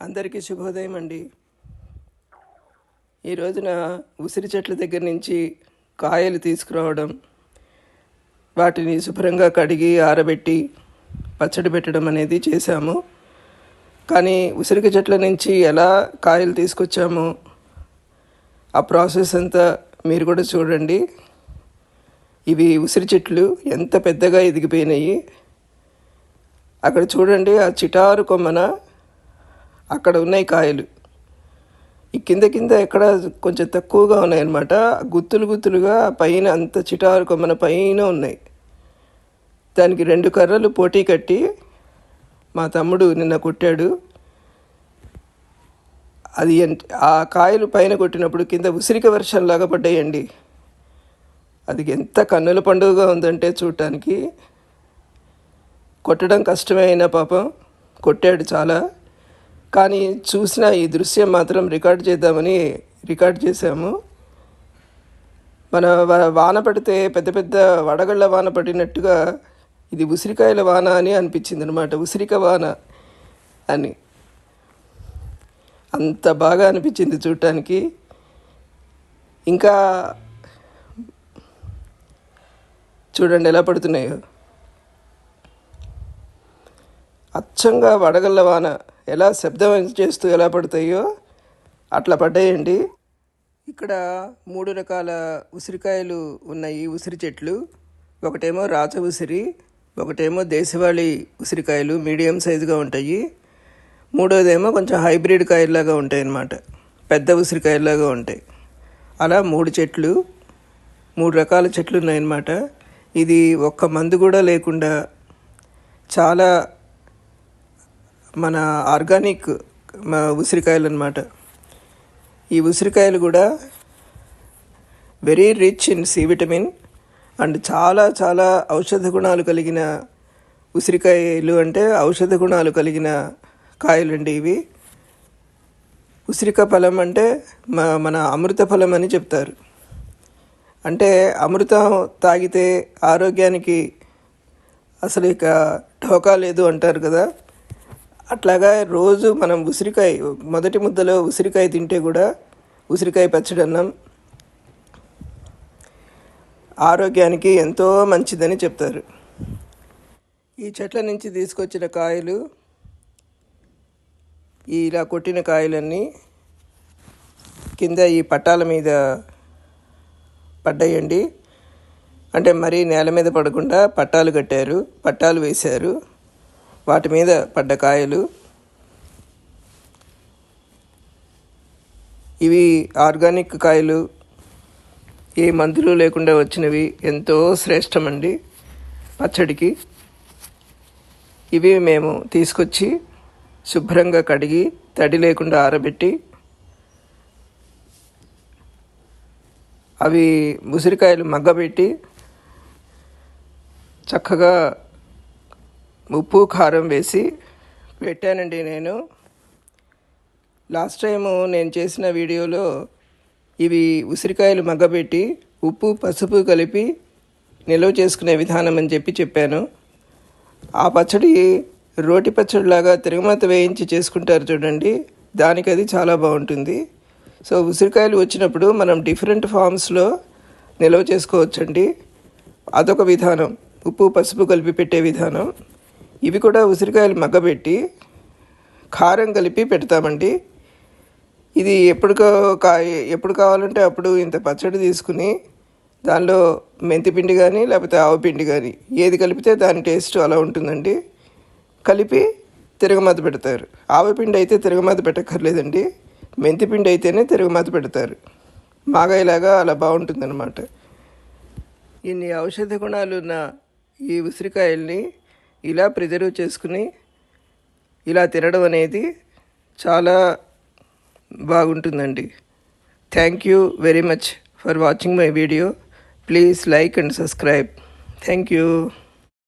అందరికీ శుభోదయం అండి. ఈ రోజున ఉసిరి చెట్ల దగ్గర నుంచి కాయలు తీసుకురావడం వాటిని శుభ్రంగా కడిగి ఆరబెట్టి పచ్చడి పెట్టడం అనేది చేశాము. కానీ ఉసిరిక చెట్ల నుంచి ఎలా కాయలు తీసుకొచ్చామో ఆ ప్రాసెస్ అంతా మీరు కూడా చూడండి. ఇవి ఉసిరి చెట్లు ఎంత పెద్దగా ఎదిగిపోయినాయి. అక్కడ చూడండి ఆ చిటారు కొమ్మన అక్కడ ఉన్నాయి కాయలు. ఈ కింద కింద ఎక్కడ కొంచెం తక్కువగా ఉన్నాయన్నమాట. గుత్తులు గుత్తులుగా పైన అంత చిటారు కొమ్మన పైన ఉన్నాయి. దానికి రెండు కర్రలు పోటీ కట్టి మా తమ్ముడు నిన్న కొట్టాడు. అది ఆ కాయలు పైన కొట్టినప్పుడు కింద ఉసిరిక వర్షంలాగా పడ్డాయండి. అది ఎంత కన్నుల పండుగగా ఉందంటే చూడటానికి. కొట్టడం కష్టమే అయినా పాపం. కొట్టాడు చాలా. కానీ చూసిన ఈ దృశ్యం మాత్రం రికార్డ్ చేద్దామని రికార్డ్ చేశాము. మన వాన పడితే పెద్ద పెద్ద వడగళ్ళ వాన పడినట్టుగా ఇది ఉసిరికాయల వాన అని అనిపించింది అనమాట ఉసిరిక వాన అని. అంత బాగా అనిపించింది చూడటానికి ఇంకా చూడండి ఎలా పడుతున్నాయో. అచ్చంగా వడగళ్ళ వాన. ఎలా శబ్దం చేస్తూ ఎలా పడతాయో అట్లా పడ్డాయండి. ఇక్కడ మూడు రకాల ఉసిరికాయలు ఉన్నాయి ఉసిరి చెట్లు. ఒకటేమో రాచ ఉసిరి ఒకటేమో దేశవాళీ ఉసిరికాయలు మీడియం సైజుగా ఉంటాయి. మూడోదేమో కొంచెం హైబ్రిడ్ కాయల్లాగా ఉంటాయి అన్నమాట పెద్ద ఉసిరికాయల్లాగా ఉంటాయి. అలా మూడు చెట్లు మూడు రకాల చెట్లు ఉన్నాయన్నమాట. ఇది ఒక్క మందు కూడా లేకుండా చాలా మన ఆర్గానిక్ మా ఉసిరికాయలు అనమాట ఈ ఉసిరికాయలు కూడా very rich in C vitamin and చాలా చాలా ఔషధ గుణాలు కలిగిన ఉసిరికాయలు అంటే ఔషధ గుణాలు కలిగిన కాయలండి ఇవి. ఉసిరిక ఫలం అంటే మా మన అమృత ఫలం అని చెప్తారు. అంటే అమృతం తాగితే ఆరోగ్యానికి అసలు ఇక ఢోకా లేదు అంటారు కదా. అట్లాగా రోజు మనం ఉసిరికాయ మొదటి ముద్దలో ఉసిరికాయ తింటే కూడా ఉసిరికాయ పచ్చడి అన్నం ఆరోగ్యానికి ఎంతో మంచిదని చెప్తారు. ఈ చెట్ల నుంచి తీసుకొచ్చిన కాయలు ఇలా కొట్టిన కాయలన్నీ కింద ఈ పట్టాల మీద పడ్డాయండి. అంటే మరీ నేల మీద పడకుండా పట్టాలు కట్టారు పట్టాలు వేశారు. వాటి మీద పడ్డ కాయలు. ఇవి ఆర్గానిక్ కాయలు. ఏ మందులు లేకుండా వచ్చినవి ఎంతో శ్రేష్టమండి పచ్చడికి. ఇవి మేము తీసుకొచ్చి శుభ్రంగా కడిగి తడి లేకుండా ఆరబెట్టి అవి ఉసిరికాయలు మగ్గబెట్టి చక్కగా ఉప్పు కారం వేసి పెట్టానండి నేను. లాస్ట్ టైము నేను చేసిన వీడియోలో ఇవి ఉసిరికాయలు మగ్గబెట్టి ఉప్పు పసుపు కలిపి నిల్వ చేసుకునే విధానం అని చెప్పి చెప్పాను. ఆ పచ్చడి రోటి పచ్చడిలాగా తిరగమాత వేయించి చేసుకుంటారు చూడండి దానికి అది చాలా బాగుంటుంది. సో ఉసిరికాయలు వచ్చినప్పుడు మనం డిఫరెంట్ ఫామ్స్లో నిల్వ చేసుకోవచ్చండి. అదొక విధానం ఉప్పు పసుపు కలిపి పెట్టే విధానం. ఇవి కూడా ఉసిరికాయలు మగ్గబెట్టి కారం కలిపి పెడతామండి. ఇది ఎప్పుడు కా- ఎప్పుడు కావాలంటే అప్పుడు ఇంత పచ్చడి తీసుకుని దానిలో మెంతిపిండి కానీ లేకపోతే ఆవు పిండి కానీ ఏది కలిపితే దాని టేస్ట్ అలా ఉంటుందండి. కలిపి తిరగమాత పెడతారు. ఆవపిండి అయితే తిరగమాత పెట్టక్కర్లేదండి. మెంతిపిండి అయితేనే తిరగమాత పెడతారు. మాగాయలాగా అలా బాగుంటుందన్నమాట. ఇన్ని ఔషధ గుణాలు ఉన్న ఈ ఉసిరికాయల్ని ఇలా ప్రిజర్వ్ చేసుకుని ఇలా తినడం అనేది చాలా బాగుంటుందండి. Thank you very much for watching my video please like and subscribe thank you